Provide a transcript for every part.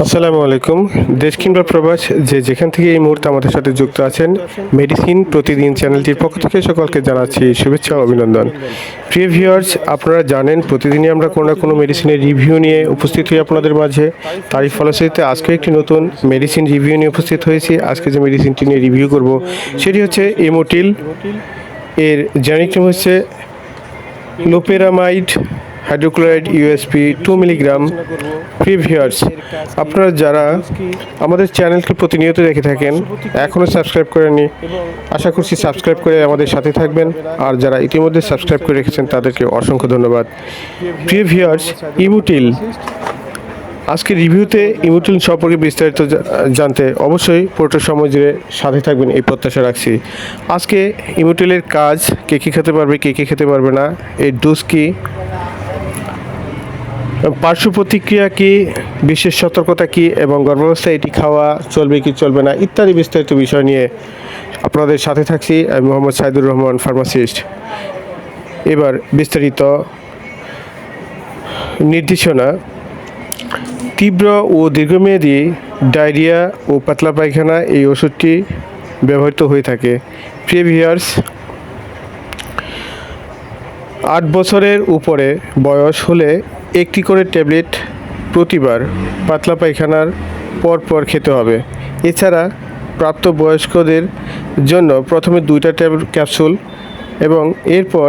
আসসালামু আলাইকুম। দেশ কিংবা প্রবাস, যে যেখান থেকে এই মুহূর্তে আমাদের সাথে যুক্ত আছেন মেডিসিন প্রতিদিন চ্যানেলটির পক্ষ থেকে সকলকে জানাচ্ছি শুভেচ্ছা অভিনন্দন। প্রিয় ভিউয়ার্স আপনারা জানেন, প্রতিদিনই আমরা কোনো না কোনো মেডিসিনের রিভিউ নিয়ে উপস্থিত হই আপনাদের মাঝে। তারই ফলশ্রুতিতে আজকে একটি নতুন মেডিসিন রিভিউ নিয়ে উপস্থিত হয়েছি। আজকে যে মেডিসিনটি নিয়ে রিভিউ করব, সেটি হচ্ছে এমোটিল এর জেনিক হচ্ছে loperamide hydrochloride USP two milligram প্রিভিয়ার্স আপনারা যারা আমাদের চ্যানেলকে প্রতিনিয়ত দেখে থাকেন এখনও সাবস্ক্রাইব করেনি আশা করছি সাবস্ক্রাইব করে আমাদের সাথে থাকবেন। আর যারা ইতিমধ্যে সাবস্ক্রাইব করে রেখেছেন, তাদেরকে অসংখ্য ধন্যবাদ। প্রিভিয়ার্স ইমুটিল। আজকে রিভিউতে ইমোটিল সম্পর্কে বিস্তারিত জানতে অবশ্যই পুরোটা সময় জুড়ে সাথে থাকবেন, এই প্রত্যাশা রাখছি। আজকে ইমোটিলের কাজ কে কী খেতে পারবে, কে কে খেতে পারবে না, এর ডোজ কী পার্শ্ব প্রতিক্রিয়া কী? বিশেষ সতর্কতা কি? এবং গর্ভাবস্থায় এটি খাওয়া চলবে কি চলবে না? ইত্যাদি বিস্তারিত বিষয় নিয়ে আপনাদের সাথে থাকছি। আমি মোহাম্মদ সাইদুর রহমান, ফার্মাসিস্ট। এবার বিস্তারিত নির্দেশনা। তীব্র ও দীর্ঘমেয়াদী ডায়রিয়া ও পাতলা পায়খানা এই ওষুধটি ব্যবহৃত হয়ে থাকে। প্রিভিয়ার্স আট বছরের উপরে বয়স হলে একটি করে ট্যাবলেট প্রতিবার পাতলা পায়খানার পর পর খেতে হবে। এছাড়া প্রাপ্তবয়স্কদের জন্য প্রথমে দুইটা ট্যাব, ক্যাপসুল এবং এরপর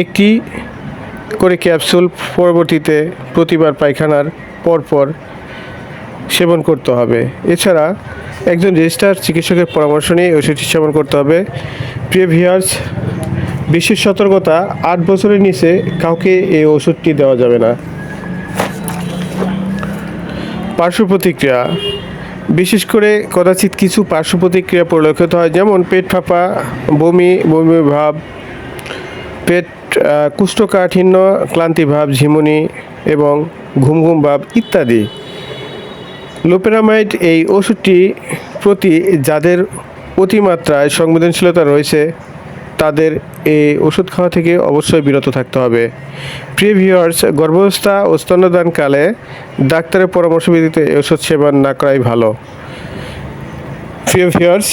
একটি করে ক্যাপসুল পরবর্তীতে প্রতিবার পায়খানার পরপর সেবন করতে হবে। এছাড়া একজন রেজিস্টার চিকিৎসকের পরামর্শ নিয়ে ওষুধটি সেবন করতে হবে। প্রিয় ভিয়ার্স বিশেষ সতর্কতা আট বছরের নিচে কাউকে এই ওষুধটি দেওয়া যাবে না। পার্শ্ব প্রতিক্রিয়া। বিশেষ করে কদাচিৎ কিছু পার্শ্ব প্রতিক্রিয়া পরিলক্ষিত হয়, যেমন পেট ফাঁপা, বমি বমি ভাব, পেট কুষ্ঠকাঠিন্য, ক্লান্তি ভাব, ঝিমুনি এবং ঘুম ঘুম ভাব ইত্যাদি। লোপেরামাইড এই ওষুধটি প্রতি যাদের অতিমাত্রায় সংবেদনশীলতা রয়েছে তাদের এই ওষুধ খাওয়া থেকে অবশ্যই বিরত থাকতে হবে। প্রিয় ভিউয়ার্স গর্ভাবস্থা ও স্তন্যদানকালে ডাক্তারের পরামর্শ এই ওষুধ সেবন না করাই ভালো। প্রিয় ভিউয়ার্স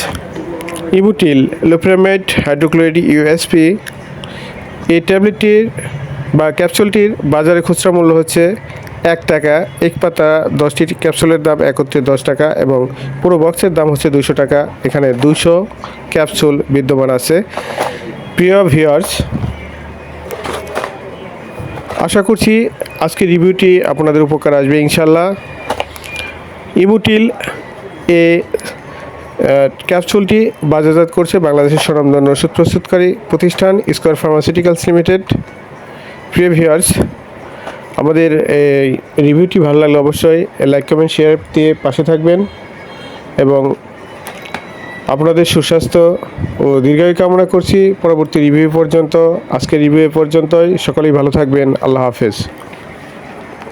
ইবুটিল লোপেরামাইড হাইড্রোক্লোরাইড ইউএসপি এই ট্যাবলেটটির বা ক্যাপসুলটির বাজারে খুচরা মূল্য হচ্ছে এক টাকা, এক পাতা দশটি ক্যাপসুলের দাম একত্রে দশ টাকা এবং পুরো বক্সের দাম হচ্ছে দুশো টাকা। এখানে দুশো ক্যাপসুল বিদ্যমান আছে। প্রিয় ভিউয়ার্স, আশা করছি আজকের রিভিউটি আপনাদের উপকার আসবে ইনশাল্লাহ ইমুটিল এ ক্যাপসুলটি বাজারজাত করছে বাংলাদেশের স্বনামধন্য ওষুধ প্রস্তুতকারী প্রতিষ্ঠান স্কোয়ার ফার্মাসিউটিক্যালস লিমিটেড। প্রিয় ভিউয়ার্স আমাদের এই রিভিউটি ভালো লাগলে অবশ্যই লাইক, কমেন্ট শেয়ার দিয়ে পাশে থাকবেন এবং আপনাদের সুস্বাস্থ্য ও দীর্ঘায়ু কামনা করছি। পরবর্তী রিভিউ পর্যন্ত, আজকের রিভিউ পর্যন্তই। সকলেই ভালো থাকবেন। আল্লাহ হাফেজ।